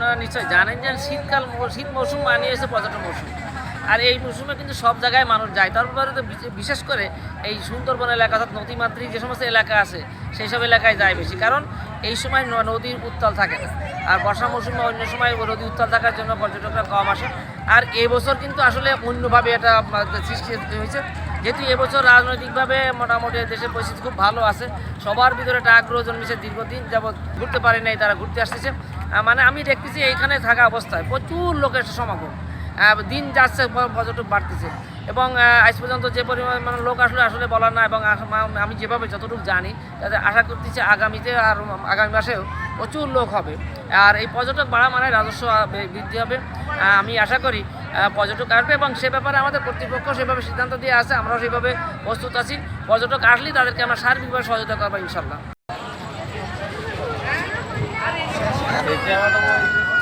আপনারা নিশ্চয়ই জানেন যে শীতকাল শীত মৌসুম মানিয়ে এসে পর্যটন মৌসুম। আর এই মৌসুমে কিন্তু সব জায়গায় মানুষ যায়। তারপরে তো বিশে- বিশেষ করে এই সুন্দরবন এলাকা অর্থাৎ নদীমাতৃক যে সমস্ত এলাকা আছে, সেই সব এলাকায় যায় বেশি। কারণ এই সময় নদীর উত্তাল থাকে না। আর বর্ষা মৌসুমে অন্য সময় নদী উত্তাল থাকার জন্য পর্যটকরা কম আসে। আর এবছর কিন্তু আসলে অন্যভাবে এটা সৃষ্টি হয়েছে। যেহেতু এবছর রাজনৈতিকভাবে মোটামুটি দেশের পরিস্থিতি খুব ভালো আছে। সবার ভিতরে একটা আগ্রহ জন্মেছে দীর্ঘদিন যাবৎ ঘুরতে পারে নাই, তারা ঘুরতে আসতেছে। মানে আমি দেখতেছি এইখানে থাকা অবস্থায় প্রচুর লোকের সমাগম। দিন যাচ্ছে পর্যটক বাড়তেছে। এবং আজ পর্যন্ত যে পরিমাণ মানে লোক আসলে আসলে বলার না এবং আমি যেভাবে যতটুকু জানি, তাতে আশা করতেছি আগামীতে আর, আগামী মাসেও প্রচুর লোক হবে। আর এই পর্যটক বাড়া মানে রাজস্ব বৃদ্ধি হবে। আমি আশা করি পর্যটক আসবে এবং সে ব্যাপারে আমাদের কর্তৃপক্ষ সেভাবে সিদ্ধান্ত দিয়ে আছে, আমরাও সেভাবে প্রস্তুত আছি। পর্যটক আসলেই তাদেরকে আমরা সার্বিকভাবে সহযোগিতা করব ইনশাল্লাহ। ক্যামেরাটা